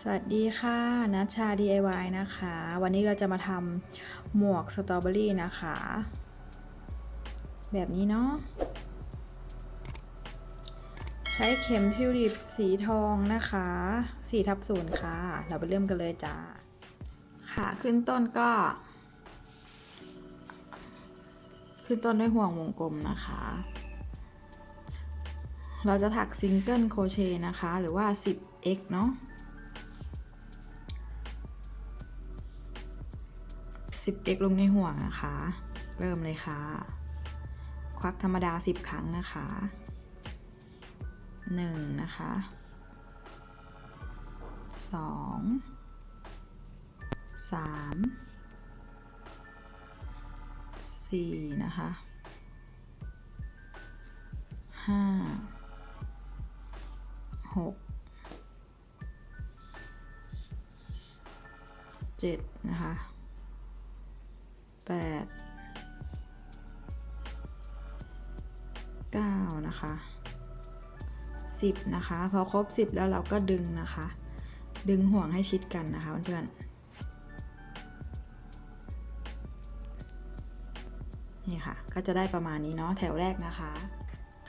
สวัสดีค่ะนัชชา DIY นะคะ วันนี้เราจะมาทำหมวกสตรอเบอรี่นะคะ แบบนี้เนาะ ใช้เข็มทิวลิปสีทองนะคะสีทับศูนย์ค่ะ เราไปเริ่มกันเลยจ้า ค่ะ ขึ้นต้นก็ ขึ้นต้นด้วยห่วงวงกลมนะคะ เราจะถักซิงเกิลโครเชต์นะคะ หรือว่า 10x เนาะ 10 x ลงในห่วงนะคะ เริ่มเลยค่ะ ควักธรรมดา 10 ครั้งนะคะ 1 นะคะ 2 3 4 นะคะ 5 6 7นะคะ แปดเก้านะคะสิบนะคะ พอครบสิบแล้วเราก็ดึงนะคะ ดึงห่วงให้ชิดกันนะคะเพื่อนๆนี่ค่ะ ก็จะได้ประมาณนี้เนาะแถวแรกนะคะ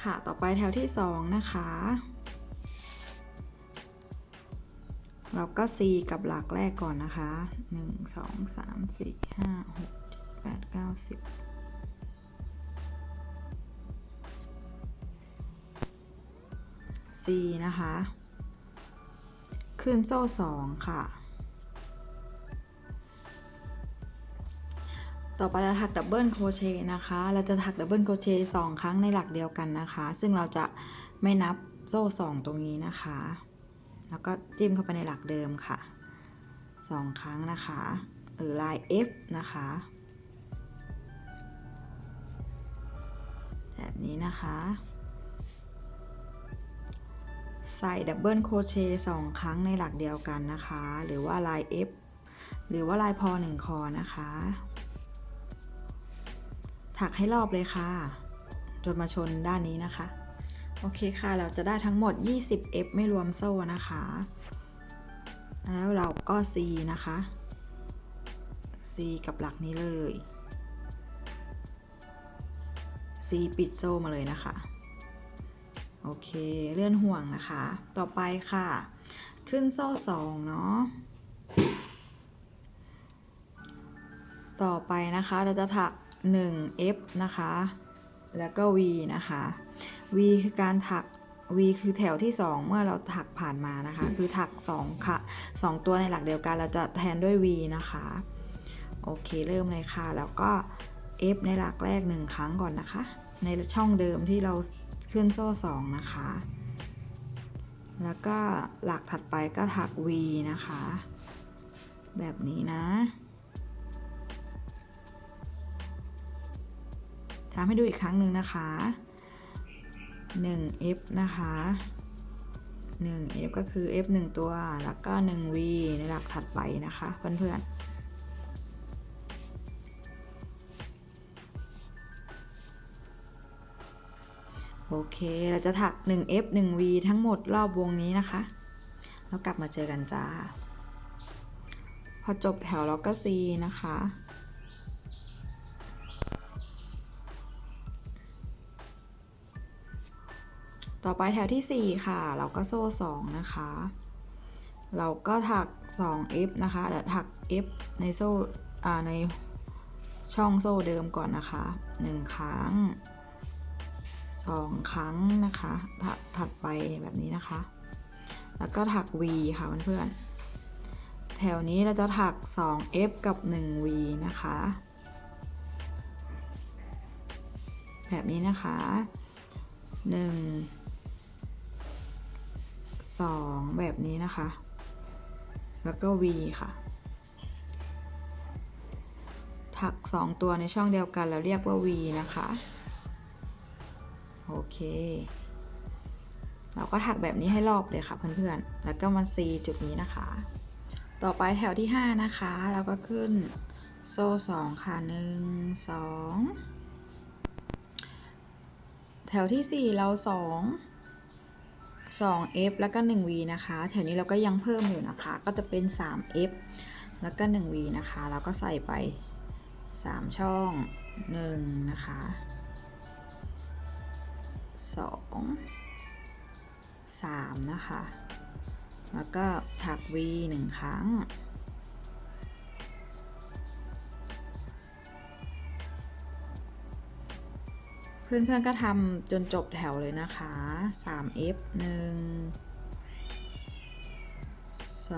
ค่ะต่อไปแถวที่สองนะคะเราก็ C กับหลักแรกก่อนนะคะ 1 2 3 4 5 6 7 8 9 10 C นะคะขึ้นโซ่2ค่ะ ต่อไปเราถักดับเบิลโครเชต์นะคะ เราจะถักดับเบิลโครเชต์สองครั้งในหลักเดียวกันนะคะ ซึ่งเราจะไม่นับโซ่2ตรงนี้นะคะ แล้วก็จิ้มเข้าไปในหลักเดิมค่ะสองครั้งนะคะ หรือลาย F นะคะ แบบนี้นะคะ ใส่ดับเบิลโครเชต์สองครั้งในหลักเดียวกันนะคะ หรือว่าลาย F หรือว่าลายพอหนึ่งคอนะคะ ถักให้รอบเลยค่ะ จนมาชนด้านนี้นะคะ โอเคค่ะ เราจะได้ทั้งหมด 20 F ไม่รวมโซ่นะคะ แล้วเราก็ C นะคะ C กับหลักนี้เลย C ปิดโซ่มาเลยนะคะ โอเค เลื่อนห่วงนะคะ ต่อไปค่ะ ขึ้นโซ่2เนาะ ต่อไปนะคะเราจะถัก 1 F นะคะ แล้วก็ V นะคะ V คือการถัก V คือแถวที่ 2 เมื่อเราถักผ่านมานะคะ คือถัก2ค่ะ 2 ตัวในหลักเดียวกันเราจะแทนด้วย V นะคะ โอเคเริ่มเลยค่ะ แล้วก็ F ในหลักแรก 1 ครั้งก่อนนะคะ ในช่องเดิมที่เราขึ้นโซ่2นะคะ แล้วก็หลักถัดไปก็ถัก V นะคะ แบบนี้นะทำให้ดูอีกครั้งหนึ่งนะคะ 1 f นะคะ 1 f ก็คือ f 1 ตัว แล้วก็ 1 v ในหลักถัดไปนะคะ เพื่อนๆ โอเค เราจะถัก 1 f 1 v ทั้งหมดรอบวงนี้นะคะ แล้วกลับมาเจอกันจ้า พอจบแถวเราก็ c นะคะ ต่อไปแถวที่ 4 ค่ะ เราก็โซ่ 2 นะคะ เราก็ถัก 2 f นะคะ เดี๋ยวถัก f ในโซ่ในช่องโซ่เดิมก่อนนะคะ 1 ครั้ง 2ครั้งนะคะถักถัดไปแบบนี้นะคะ แล้วก็ถัก v ค่ะเพื่อนๆแถวนี้เราจะถัก 2 f กับ 1 v นะคะ แบบนี้นะคะ 1 2 แบบนี้นะคะ แล้วก็ V ค่ะ ถัก 2 ตัวในช่องเดียวกันแล้วเรียกว่า V นะคะ โอเค เราก็ถักแบบนี้ให้รอบเลยค่ะเพื่อนๆ แล้วก็มา C จุดนี้นะคะ ต่อไปแถวที่ 5 นะคะ เราก็ขึ้นโซ่2ค่ะ 1 2 แถวที่ 4 เรา 2 2f แล้วก็ 1v นะคะ แถวนี้เราก็ยังเพิ่มอยู่นะคะ ก็จะเป็น 3f แล้วก็ 1v นะคะ เราก็ใส่ไป 3 ช่อง 1 นะคะ 2 3 นะคะ แล้วก็ถัก v 1 ครั้ง เพื่อนๆก็ทำจนจบแถวเลยนะคะ 3f 1 2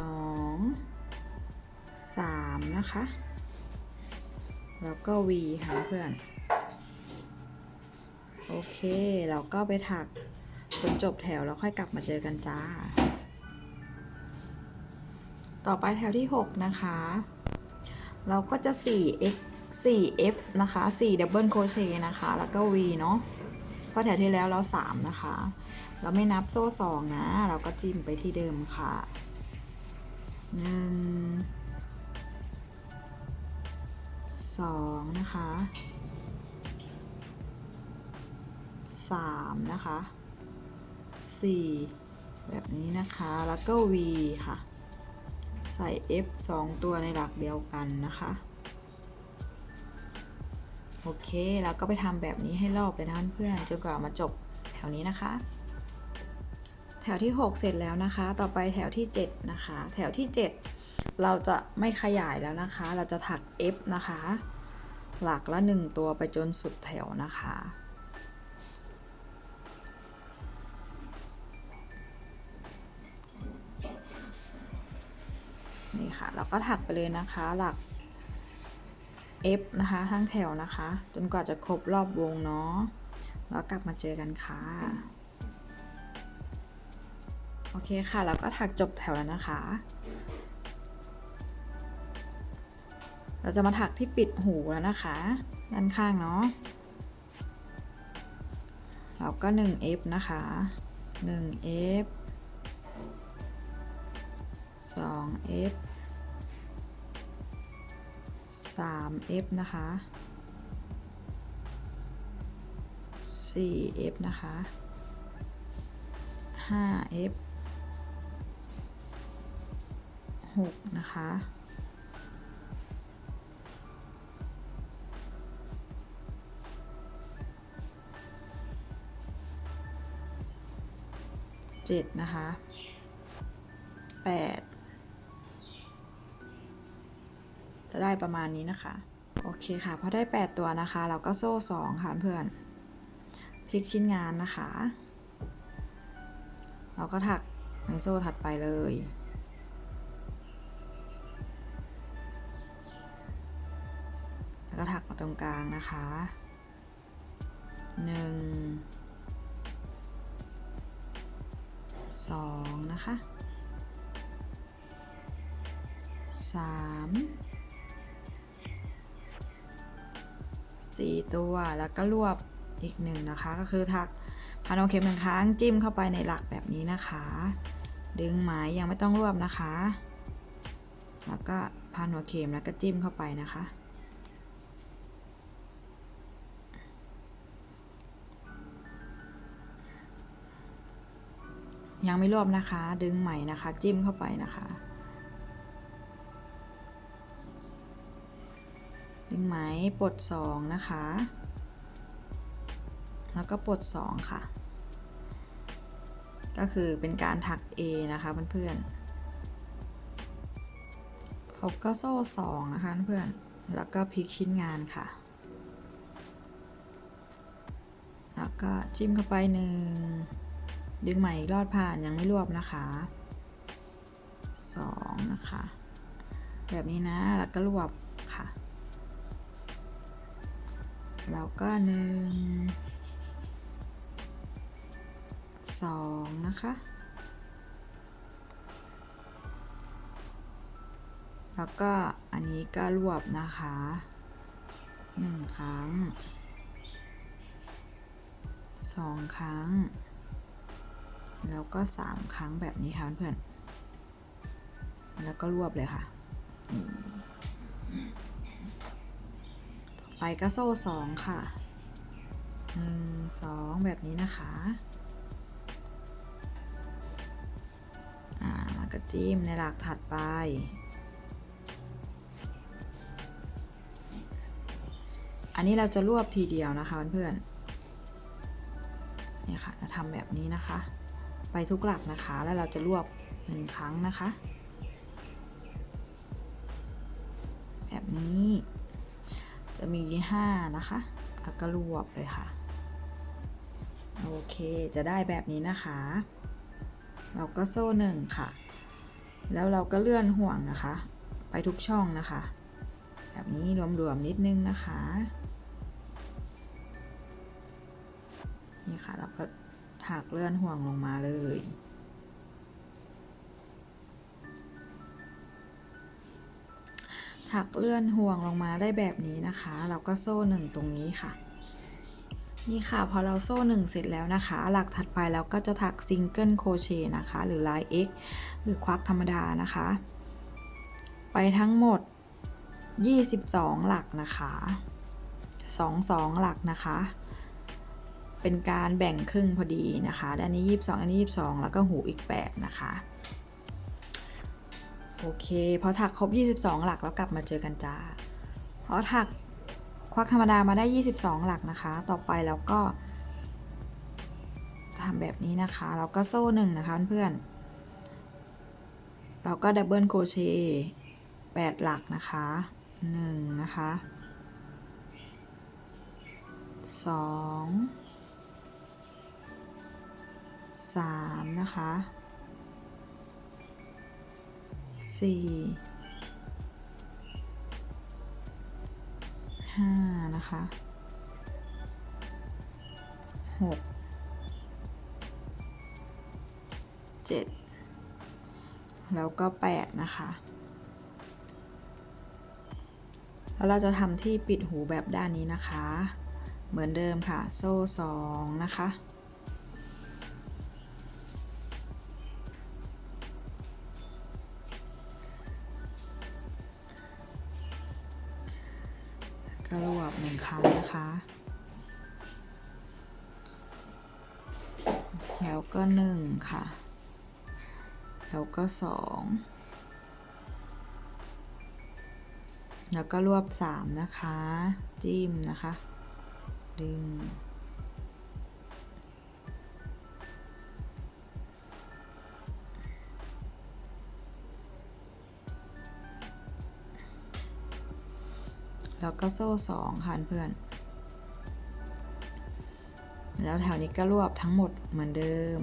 3 นะคะ แล้วก็ v ค่ะเพื่อน โอเค เราก็ไปถักจนจบแถวแล้วค่อยกลับมาเจอกันจ้า ต่อไปแถวที่ 6 นะคะ เราก็จะ 4x 4f นะคะ 4 double crochet นะคะ แล้วก็ v เนาะเพราะแถวที่แล้วเรา 3 นะคะ เราไม่นับโซ่ 2 นะ เราก็จิ้มไปที่เดิมค่ะ 1 2 นะคะ 3 นะคะ 4 แบบนี้นะคะ แล้วก็ v ค่ะ ใส่ f 2 ตัวในหลักเดียวกันนะคะ โอเค แล้วก็ไปทำแบบนี้ให้รอบเลยนะเพื่อนจนกว่ามาจบแถวนี้นะคะ แถวที่ 6 เสร็จแล้วนะคะ ต่อไปแถวที่ 7 นะคะ แถวที่ 7 เราจะไม่ขยายแล้วนะคะ เราจะถัก f นะคะ หลักละ 1 ตัวไปจนสุดแถวนะคะ นี่ค่ะเราก็ถักไปเลยนะคะ หลัก F นะคะทั้งแถวนะคะ จนกว่าจะครบรอบวงเนาะแล้วกลับมาเจอกันค่ะ โอเคค่ะแล้วก็ถักจบแถวแล้วนะคะ เราจะมาถักที่ปิดหูแล้วนะคะด้านข้างเนาะเราก็ 1f นะคะ 1f 3f 3f นะคะ 4f นะคะ 5f 6 นะคะ 7 นะคะ 8 จะได้ประมาณนี้นะคะ โอเคค่ะพอได้ 8 ตัวนะคะ เราก็โซ่ 2 ค่ะเพื่อนพลิกชิ้นงานนะคะ เราก็ถักในโซ่ถัดไปเลยแล้วก็ถักมาตรงกลางนะคะหนึ่งสองนะคะสาม สี่ตัว แล้วก็รวบอีกหนึ่งนะคะ ก็คือถักพันเอเข็มหนึ่งครั้งจิ้มเข้าไปในหลักแบบนี้นะคะ ดึงไหมยังไม่ต้องรวบนะคะ แล้วก็พันหัวเข็มแล้วก็จิ้มเข้าไปนะคะ ยังไม่รวบนะคะ ดึงใหมนะคะ จิ้มเข้าไปนะคะ ดึงไหมปลดสองนะคะ แล้วก็ปลดสองค่ะ ก็คือเป็นการถัก A นะคะเพื่อนๆเขาก็โซ่สองนะคะเพื่อนแล้วก็พลิกชิ้นงานค่ะ แล้วก็จิ้มเข้าไปหนึ่ง ดึงใหมอีกรอดผ่านยังไม่รวบนะคะสองนะคะ แบบนี้นะ แล้วก็รวบ แล้วก็หนึ่งสองนะคะ แล้วก็อันนี้ก็รวบนะคะหนึ่งครั้งสองครั้ง แล้วก็สามครั้งแบบนี้ค่ะเพื่อนๆแล้วก็รวบเลยค่ะ ไปก็โซ่สองค่ะหนึ่งสองแบบนี้นะคะแล้วก็จิ้มในหลักถัดไปอันนี้เราจะรวบทีเดียวนะคะเพื่อนๆเนี่ยค่ะจะทำแบบนี้นะคะ ไปทุกหลักนะคะ แล้วเราจะรวบหนึ่งครั้งนะคะ ห้านะคะแล้วก็รวบเลยค่ะ โอเคจะได้แบบนี้นะคะ เราก็โซ่หนึ่งค่ะ แล้วเราก็เลื่อนห่วงนะคะ ไปทุกช่องนะคะ แบบนี้รวมๆนิดนึงนะคะ นี่ค่ะเราก็ถักเลื่อนห่วงลงมาเลย ถักเลื่อนห่วงลงมาได้แบบนี้นะคะ เราก็โซ่หนึ่งตรงนี้ค่ะ นี่ค่ะพอเราโซ่หนึ่งเสร็จแล้วนะคะ หลักถัดไปเราก็จะถักซิงเกิลโคเชต์นะคะ หรือลาย X หรือควักธรรมดานะคะ ไปทั้งหมด 22 หลักนะคะ22หลักนะคะ เป็นการแบ่งครึ่งพอดีนะคะด้านนี้ 22 อันนี้ 22 แล้วก็หูอีก 8 นะคะ โอเคพอถักครบ 22 หลักแล้วกลับมาเจอกันจ้าพอถักควักธรรมดามาได้ 22 หลักนะคะ ต่อไปเราก็ทำแบบนี้นะคะเราก็โซ่หนึ่งนะคะเพื่อนๆเราก็ดับเบิลโครเชต์8หลักนะคะ1นะคะ2 3 นะคะ สี่ห้านะคะหกเจ็ดแล้วก็แปดนะคะ แล้วเราจะทำที่ปิดหูแบบด้านนี้นะคะ เหมือนเดิมค่ะ โซ่สองนะคะ หนึ่งครั้งนะคะ แล้วก็หนึ่งค่ะ แล้วก็สองแล้วก็รวบสามนะคะ จิ้มนะคะ ดึง แล้วก็โซ่สองค่ะเพื่อน แล้วแถวนี้ก็รวบทั้งหมดเหมือนเดิม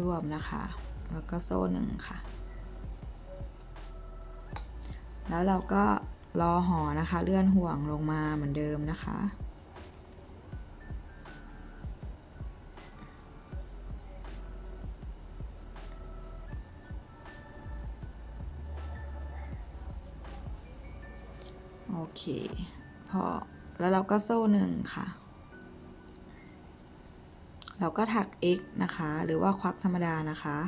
รวบนะคะ แล้วก็โซ่หนึ่งค่ะ แล้วเราก็ รอหอนะคะ เลื่อนห่วงลงมาเหมือนเดิมนะคะ โอเค พอ แล้วเราก็โซ่หนึ่งค่ะ เราก็ถัก x นะคะ หรือว่าควักธรรมดานะคะ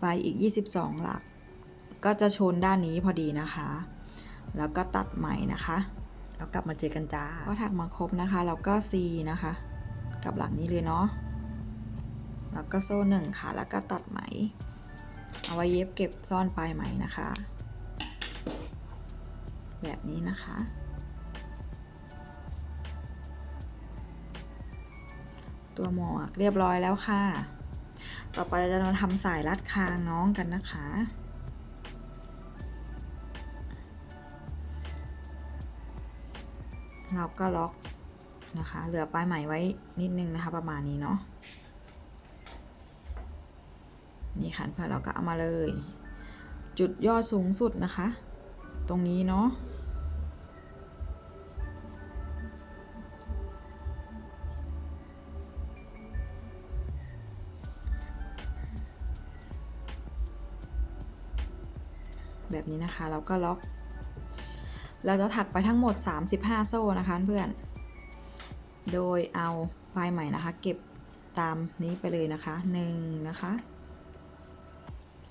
ไปอีก 22 หลัก ก็จะชนด้านนี้พอดีนะคะ แล้วก็ตัดใหม่นะคะแล้วกลับมาเจอกันจ้าก็ถักมาครบนะคะแล้วก็ C นะคะ กับหลังนี้เลยเนาะแล้วก็โซ่หนึ่งค่ะ แล้วก็ตัดไหม เอาไว้เย็บเก็บซ่อนปลายไหมนะคะ แบบนี้นะคะ ตัวหมวกเรียบร้อยแล้วค่ะ ต่อไปเราจะมาทำสายรัดคางน้องกันนะคะ เราก็ล็อกนะคะ เหลือปลายไหมไว้นิดนึงนะคะ ประมาณนี้เนาะนี่ค่ะเพื่อนเราก็เอามาเลย จุดยอดสูงสุดนะคะ ตรงนี้เนาะแบบนี้นะคะ เราก็ล็อก เราจะถักไปทั้งหมด 35 โซ่นะคะเพื่อน โดยเอาปลายใหม่นะคะ เก็บตามนี้ไปเลยนะคะ 1 นะคะ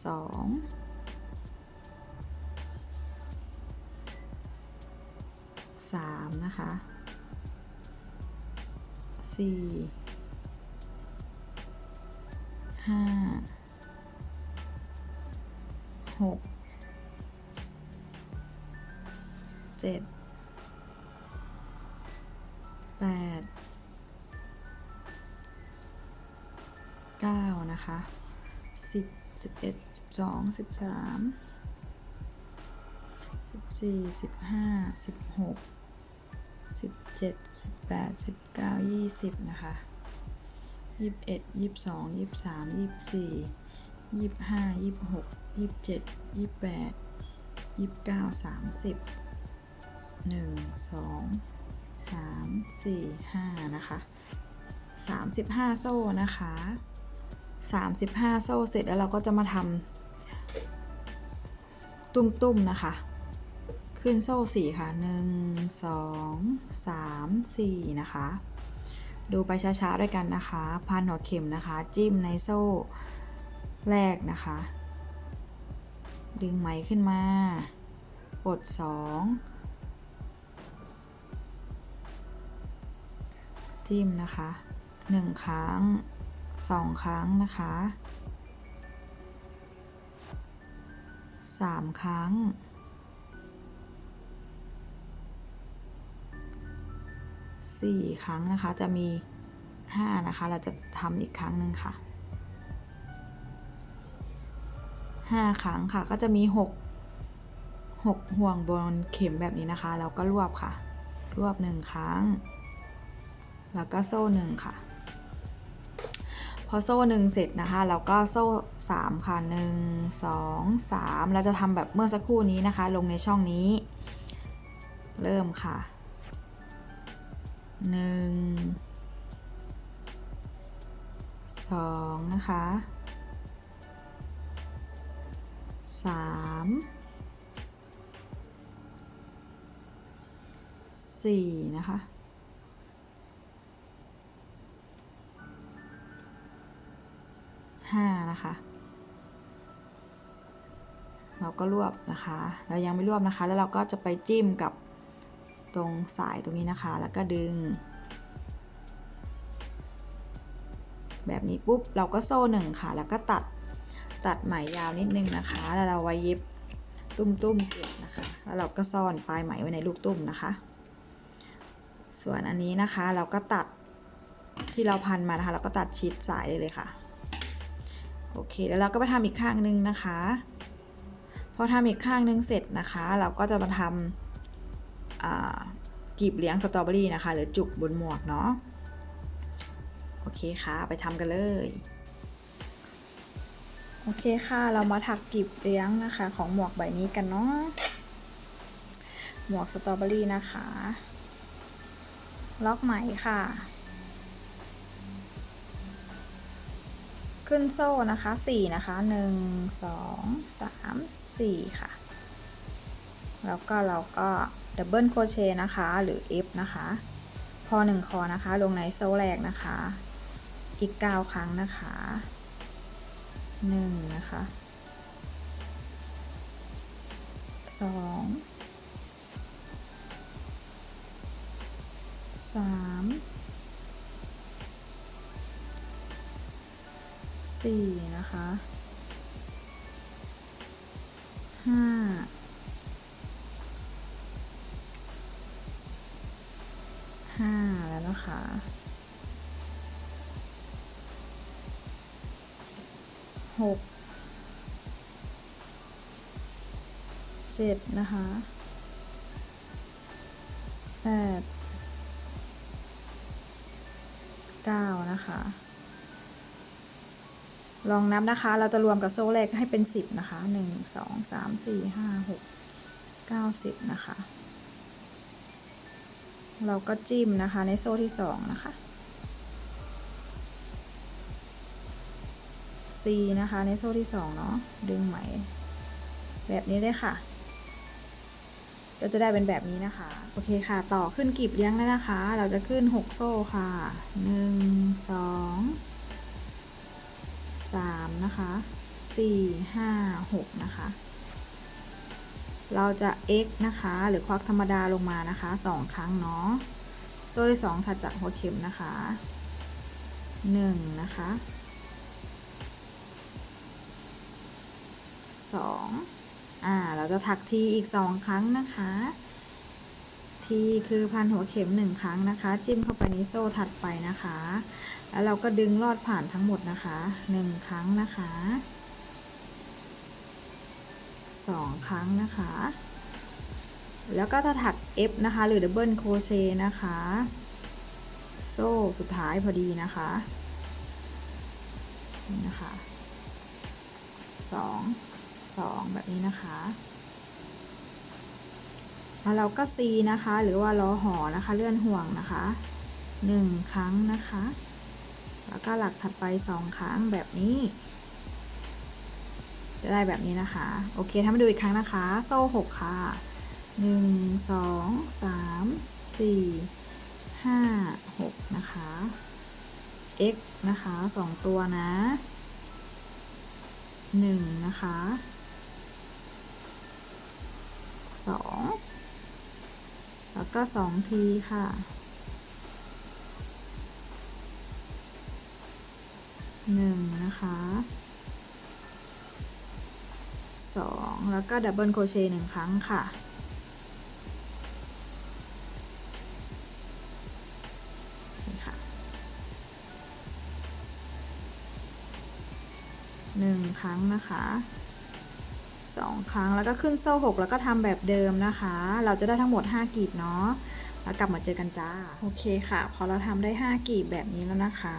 2 3 นะคะ 4 5 6 เจ็ดแปดเก้านะคะสิบสิบเอ็ดสิบสองสิบสามสิบสี่สิบห้าสิบหกสิบเจ็ดสิบแปดสิบเก้ายี่สิบนะคะยี่สิบเอ็ดยี่สิบสองยี่สิบสามยี่สิบสี่ยี่สิบห้ายี่สิบหกยี่สิบเจ็ดยี่สิบแปดยี่สิบเก้าสามสิบ หนึ่งสองสามสี่ห้านะคะสามสิบห้าโซ่นะคะ35โซ่เสร็จแล้วเราก็จะมาทำตุ้มๆนะคะ ขึ้นโซ่สี่ค่ะ1 2 3 4นะคะ ดูไปช้าๆด้วยกันนะคะ พันหัวเข็มนะคะ จิ้มในโซ่แรกนะคะ ดึงไหมขึ้นมาปลด2 จิ้มนะคะ 1 ครั้งสองครั้งนะคะสามครั้งสี่ครั้งนะคะ จะมีห้านะคะ เราจะทำอีกครั้งหนึ่งค่ะห้าครั้งค่ะ ก็จะมีหกหกห่วงบนเข็มแบบนี้นะคะ แล้วก็รวบค่ะ รวบหนึ่งครั้ง แล้วก็โซ่หนึ่งค่ะ พอโซ่หนึ่งเสร็จนะคะเราก็โซ่สามค่ะหนึ่งสองสามเราจะทำแบบเมื่อสักครู่นี้นะคะ ลงในช่องนี้ เริ่มค่ะหนึ่งสองนะคะสามสี่นะคะ ห้านะคะ เราก็รวบนะคะ เรายังไม่รวบนะคะ แล้วเราก็จะไปจิ้มกับตรงสายตรงนี้นะคะ แล้วก็ดึง แบบนี้ปุ๊บ เราก็โซ่หนึ่งค่ะ แล้วก็ตัดตัดไหมยาวนิดนึงนะคะ แล้วเราไว้เย็บตุ้มๆเก็บนะคะ แล้วเราก็ซ่อนปลายไหมไว้ในลูกตุ้มนะคะ ส่วนอันนี้นะคะเราก็ตัดที่เราพันมานะคะ เราก็ตัดชิดสายได้เลยค่ะ โอเค แล้วเราก็ไปทำอีกข้างหนึ่งนะคะ พอทำอีกข้างหนึ่งเสร็จนะคะ เราก็จะมาทำกีบเลี้ยงสตรอเบอรี่นะคะ หรือจุกบนหมวกเนาะ โอเคค่ะ ไปทำกันเลย โอเคค่ะ เรามาถักกีบเลี้ยงนะคะ ของหมวกใบนี้กันเนาะ หมวกสตรอเบอรี่นะคะ ล็อกไหมค่ะ ขึ้นโซ่นะคะสี่นะคะหนึ่งสองสามสี่ค่ะ แล้วก็เราก็ดับเบิลโคเชต์นะคะหรือ F นะคะ พอหนึ่งคอนะคะ ลงในโซ่แรกนะคะ อีกเก้าครั้งนะคะหนึ่งนะคะสองสาม สี่นะคะห้าห้าแล้วนะคะหกเจ็ดนะคะแปดเก้านะคะ ลองนับนะคะ เราจะรวมกับโซ่แรกให้เป็นสิบนะคะหนึ่งสองสามสี่ห้าหกเก้าสิบนะคะ เราก็จิ้มนะคะในโซ่ที่สองนะคะ C นะคะในโซ่ที่สองเนาะดึงไหม แบบนี้เลยค่ะ ก็จะได้เป็นแบบนี้นะคะ โอเคค่ะ ต่อขึ้นกลีบเลี้ยงแล้วนะคะ เราจะขึ้นหกโซ่ค่ะหนึ่ งสามนะคะสสี่ห้าหกนะคะ เราจะ x นะคะ หรือควักธรรมดาลงมานะคะสองครั้งเนาะโซ่ที่สองถัดจากหัวเข็มนะคะหนึ่งนะคะสองอ่า เราจะถักทีอีกสองครั้งนะคะ ทีคือพันหัวเข็มหนึ่งครั้งนะคะ จิ้มเข้าไปในโซ่ถัดไปนะคะ แล้วเราก็ดึงลอดผ่านทั้งหมดนะคะหนึ่งครั้งนะคะสองครั้งนะคะ แล้วก็ถ้าถัก F นะคะ หรือ Double Crochet นะคะ โซ่สุดท้ายพอดีนะคะนี่นะคะสองสองแบบนี้นะคะ แล้วเราก็ C นะคะ หรือว่าล้อหอนะคะ เลื่อนห่วงนะคะหนึ่งครั้งนะคะ แล้วก็หลักถัดไปสองครั้งแบบนี้ จะได้แบบนี้นะคะ โอเคทำให้ดูอีกครั้งนะคะ โซ่หกค่ะหนึ่งสองสามสี่ห้าหกนะคะ x นะคะสองตัวนะหนึ่งนะคะสอง แล้วก็สองทีค่ะ หนึ่งนะคะสองแล้วก็ดับเบิลโคเชต์หนึ่งครั้งค่ะนี่ค่ะหนึ่งครั้งนะคะ สองครั้ง แล้วก็ขึ้นโซ่หกแล้วก็ทำแบบเดิมนะคะ เราจะได้ทั้งหมด 5กีบเนาะแล้วกลับมาเจอกันจ้า โอเคค่ะ พอเราทำได้ 5กีบแบบนี้แล้วนะคะ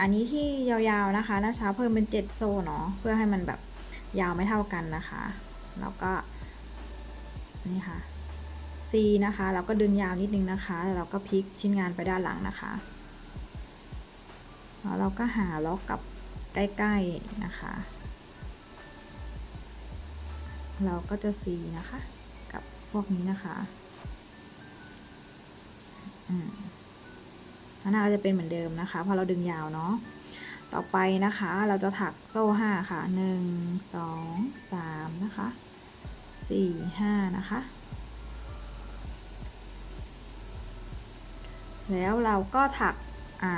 อันนี้ที่ยาวๆนะคะนะช้าเพิ่มเป็น 7 โซ่เนาะเพื่อให้มันแบบยาวไม่เท่ากันนะคะ แล้วก็นี่ค่ะ C นะคะ เราก็ดึงยาวนิดนึงนะคะ แล้วเราก็พลิกชิ้นงานไปด้านหลังนะคะแล้วเราก็หาล็อกกับใกล้ ๆ นะคะ เราก็จะ C นะคะ กับพวกนี้นะคะอืมข้างหน้าก็จะเป็นเหมือนเดิมนะคะพอเราดึงยาวเนาะต่อไปนะคะเราจะถักโซ่ห้าค่ะหนึ่งสองสามนะคะสี่ห้านะคะ แล้วเราก็ถักอ่า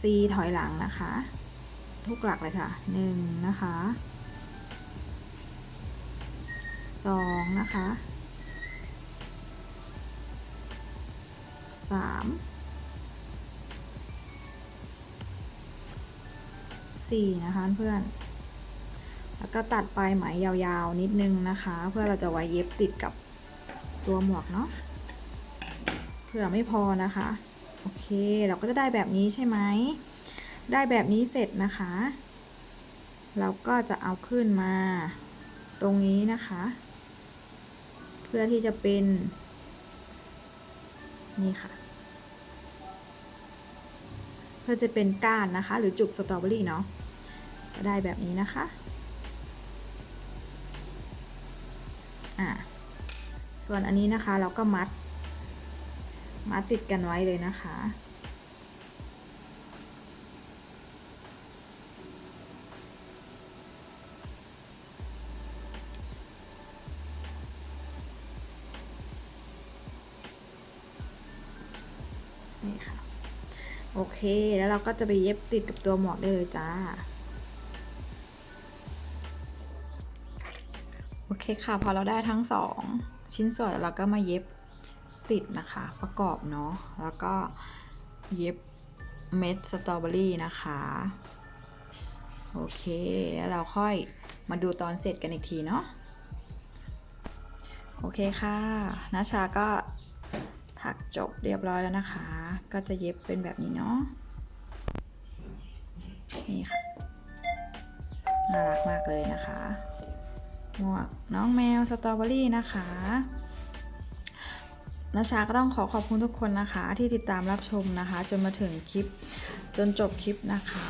C ถอยหลังนะคะ ทุกหลักเลยค่ะหนึ่งนะคะ สองนะคะสามสี่นะคะเพื่อน แล้วก็ตัดปลายไหมยาวๆนิดนึงนะคะ เพื่อเราจะไว้เย็บติดกับตัวหมวกเนาะเผื่อไม่พอนะคะ โอเค เราก็จะได้แบบนี้ใช่ไหม ได้แบบนี้เสร็จนะคะ เราก็จะเอาขึ้นมาตรงนี้นะคะ พื่อที่จะเป็น นี่ค่ะ เพื่อจะเป็นก้านนะคะ หรือจุกสตรอเบอรี่เนาะจะได้แบบนี้นะคะอ่าส่วนอันนี้นะคะเราก็มัด มัดติดกันไว้เลยนะคะ แล้วเราก็จะไปเย็บติดกับตัวหมวกได้เลยจ้า โอเคค่ะ พอเราได้ทั้งสองชิ้นส่วนเราก็มาเย็บติดนะคะ ประกอบเนาะ แล้วก็เย็บเม็ดสตรอเบอรี่นะคะ โอเค แล้วเราค่อยมาดูตอนเสร็จกันอีกทีเนาะ โอเคค่ะนาชาก็ ถักจบเรียบร้อยแล้วนะคะ ก็จะเย็บเป็นแบบนี้เนาะนี่ค่ะน่ารักมากเลยนะคะหมวกน้องแมวสตรอเบอรี่นะคะนาชาก็ต้องขอขอบคุณทุกคนนะคะ ที่ติดตามรับชมนะคะ จนมาถึงคลิปจนจบคลิปนะคะ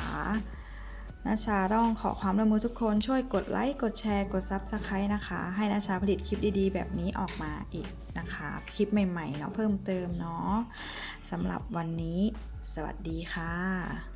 นาชาต้องขอความร่วมมือทุกคนช่วยกดไลค์ กดแชร์ กดซับสไครต์นะคะ ให้นาชาผลิตคลิปดีๆ แบบนี้ออกมาอีกนะคะ คลิปใหม่ๆเนาะเพิ่มเติมเนาะสำหรับวันนี้ สวัสดีค่ะ